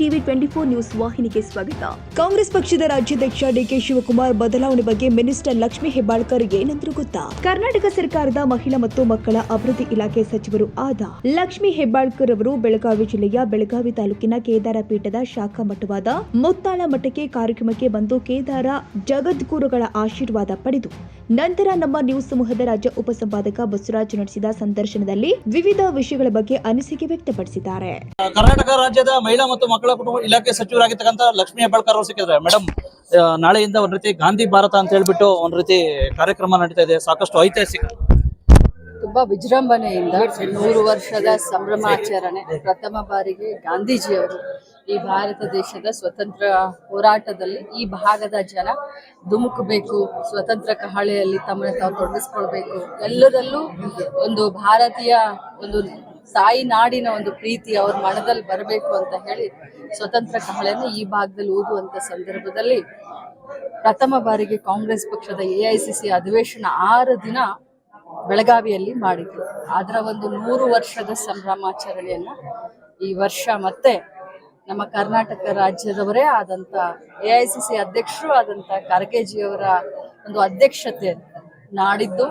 TV twenty four news ವಾಹಿನಿಗೆ ಸ್ವಾಗತ. ಕಾಂಗ್ರೆಸ್ ಪಕ್ಷದ ರಾಜ್ಯಾಧ್ಯಕ್ಷ ಡಿಕೆ ಶಿವಕುಮಾರ್ ಬದಲಾವಣೆ ಬಗ್ಗೆ ಮಿನಿಸ್ಟರ್ ಲಕ್ಷ್ಮೀ ಹೆಬ್ಬಾಳ್ಕರ್ ಏನಂದ್ರು ಗೊತ್ತಾ? ಕರ್ನಾಟಕ ಸರ್ಕಾರದ ಮಹಿಳಾ ಮತ್ತು ಮಕ್ಕಳ ಅಭಿವೃದ್ಧಿ ಇಲಾಖೆ ಸಚಿವರು ಆದ ಲಕ್ಷ್ಮೀ ಹೆಬ್ಬಾಳ್ಕರ್ ಅವರು ಬೆಳಗಾವಿ ಜಿಲ್ಲೆಯ ಬೆಳಗಾವಿ ತಾಲೂಕಿನ ಕೇದಾರ ಪೀಠದ ಶಾಖಾ ಮಠವಾದ ಮುತ್ತಾಳ ಮಠಕ್ಕೆ ಕಾರ್ಯಕ್ರಮಕ್ಕೆ ಬಂದು ಕೇದಾರ ಜಗದ್ಗುರುಗಳ ಆಶೀರ್ವಾದ ಪಡೆದು ನಂತರ ನಮ್ಮ ನ್ಯೂಸ್ ಸಮೂಹದ ರಾಜ್ಯ ಉಪಸಂಪಾದಕ ಬಸವರಾಜ್ ನಡೆಸಿದ ಸಂದರ್ಶನದಲ್ಲಿ ವಿವಿಧ ವಿಷಯಗಳ ಬಗ್ಗೆ ಅನಿಸಿಕೆ ವ್ಯಕ್ತಪಡಿಸಿದ್ದಾರೆ. ಕರ್ನಾಟಕ ರಾಜ್ಯದ ಮಹಿಳಾ ಮತ್ತು ಮಕ್ಕಳ ಕುಟುಂಬ ಇಲಾಖೆ ಸಚಿವರಾಗಿರ್ತಕ್ಕಂಥ ಲಕ್ಷ್ಮೀ ಹೆಬ್ಬಾಳ್ಕರ್ ಅವರು ಸಿಕ್ಕಿದ್ರೆ ಮೇಡಮ್ ನಾಳೆಯಿಂದ ಒಂದ್ ರೀತಿ ಗಾಂಧಿ ಭಾರತ ಅಂತ ಹೇಳ್ಬಿಟ್ಟು ಒಂದ್ ರೀತಿ ಕಾರ್ಯಕ್ರಮ ನಡೀತಾ ಇದೆ. ಸಾಕಷ್ಟು ಐತಿಹಾಸಿಕ. ತುಂಬಾ ವಿಜೃಂಭಣೆಯಿಂದ ನೂರು ವರ್ಷದ ಸಂಭ್ರಮಾಚರಣೆ ಪ್ರಥಮ ಬಾರಿಗೆ ಗಾಂಧೀಜಿಯವರು ಈ ಭಾರತ ದೇಶದ ಸ್ವತಂತ್ರ ಹೋರಾಟದಲ್ಲಿ ಈ ಭಾಗದ ಜನ ಧುಮುಕಬೇಕು, ಸ್ವತಂತ್ರ ಕಹಳೆಯಲ್ಲಿ ತಮ್ಮನ್ನು ತಾವು ತೊಡಗಿಸ್ಕೊಳ್ಬೇಕು. ಎಲ್ಲದಲ್ಲೂ ಒಂದು ಭಾರತೀಯ ಒಂದು ತಾಯಿ ನಾಡಿನ ಒಂದು ಪ್ರೀತಿ ಅವ್ರ ಮನದಲ್ಲಿ ಬರಬೇಕು ಅಂತ ಹೇಳಿ ಸ್ವತಂತ್ರ ಕಹಳೆಯನ್ನು ಈ ಭಾಗದಲ್ಲಿ ಓದುವಂತ ಸಂದರ್ಭದಲ್ಲಿ ಪ್ರಥಮ ಬಾರಿಗೆ ಕಾಂಗ್ರೆಸ್ ಪಕ್ಷದ ಎಐಸಿಸಿ ಅಧಿವೇಶನ ಆರು ದಿನ ಬೆಳಗಾವಿಯಲ್ಲಿ ಮಾಡಿದ್ರು. ಅದರ ಒಂದು ನೂರು ವರ್ಷದ ಸಂಭ್ರಮಾಚರಣೆಯನ್ನ ಈ ವರ್ಷ ಮತ್ತೆ ನಮ್ಮ ಕರ್ನಾಟಕ ರಾಜ್ಯದವರೇ ಆದಂತ ಎ ಐ ಸಿ ಸಿ ಅಧ್ಯಕ್ಷರು ಆದಂತ ಖರ್ಗೆಜಿಯವರ ಒಂದು ಅಧ್ಯಕ್ಷತೆ ನಾಡಿದ್ದು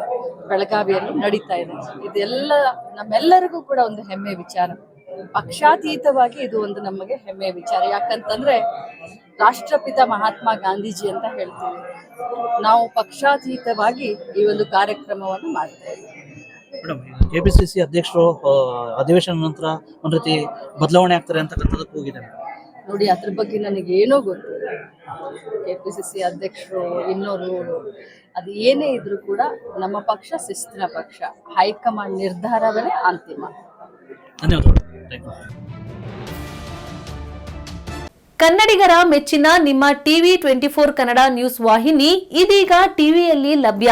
ಬೆಳಗಾವಿಯಲ್ಲಿ ನಡೀತಾ ಇದೆ. ಇದೆಲ್ಲ ನಮ್ಮೆಲ್ಲರಿಗೂ ಕೂಡ ಒಂದು ಹೆಮ್ಮೆ ವಿಚಾರ. ಪಕ್ಷಾತೀತವಾಗಿ ಇದು ಒಂದು ನಮಗೆ ಹೆಮ್ಮೆ ವಿಚಾರ. ಯಾಕಂತಂದ್ರೆ ರಾಷ್ಟ್ರಪಿತ ಮಹಾತ್ಮ ಗಾಂಧೀಜಿ ಅಂತ ಹೇಳ್ತೀವಿ. ನಾವು ಪಕ್ಷಾತೀತವಾಗಿ ಈ ಒಂದು ಕಾರ್ಯಕ್ರಮವನ್ನು ಮಾಡ್ತಾ ಇದ್ದೀವಿ. ಮೇಡಮ್ ಸಿ ಅಧ್ಯಕ್ಷರು ಅಧಿವೇಶನ ನಂತರ ಒಂದ್ ರೀತಿ ಬದಲಾವಣೆ ಆಗ್ತಾರೆ ಅಂತಕ್ಕಂಥದ್ದಕ್ಕೆ ಹೋಗಿದೆ. ನೋಡಿ ಅದ್ರ ಬಗ್ಗೆ ನನಗೆ ಏನೋ ಗೊತ್ತಿಲ್ಲ. ಕೆ ಪಿ ಸಿ ಸಿ ಅಧ್ಯಕ್ಷರು ಇನ್ನೂರು ಅದು ಏನೇ ಇದ್ರೂ ಕೂಡ ನಮ್ಮ ಪಕ್ಷ ಶಿಸ್ತಿನ ಪಕ್ಷ. ಹೈಕಮಾಂಡ್ ನಿರ್ಧಾರವೇ ಅಂತಿಮ. ಧನ್ಯವಾದಗಳು. ಕನ್ನಡಿಗರ ಮೆಚ್ಚಿನ ನಿಮ್ಮ TV twenty four Kannada news ವಾಹಿನಿ ಇದೀಗ ಟಿವಿಯಲ್ಲಿ ಲಭ್ಯ.